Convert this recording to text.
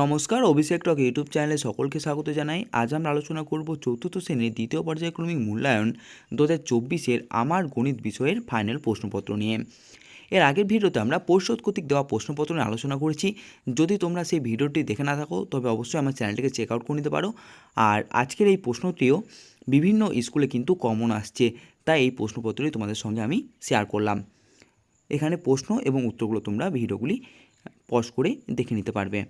নমস্কার, অভিষেক টক ইউটিউব চ্যানেলে সকলকে স্বাগত জানাই। আজ আমরা আলোচনা করব চতুর্থ শ্রেণির দ্বিতীয় পর্যায়ক্রমিক মূল্যায়ন দু হাজার চব্বিশের আমার গণিত বিষয়ের ফাইনাল প্রশ্নপত্র নিয়ে। এর আগের ভিডিওতে আমরা পরিষদ কর্তৃক দেওয়া প্রশ্নপত্র নিয়ে আলোচনা করেছি। যদি তোমরা সেই ভিডিওটি দেখে না থাকো, তবে অবশ্যই আমার চ্যানেলটিকে চেক আউট করে নিতে পারো। আর আজকের এই প্রশ্নটিও বিভিন্ন স্কুলে কিন্তু কমন আসছে, তাই এই প্রশ্নপত্রটি তোমাদের সঙ্গে আমি শেয়ার করলাম। এখানে প্রশ্ন এবং উত্তরগুলো তোমরা ভিডিওগুলি পজ করে দেখে নিতে পারবে।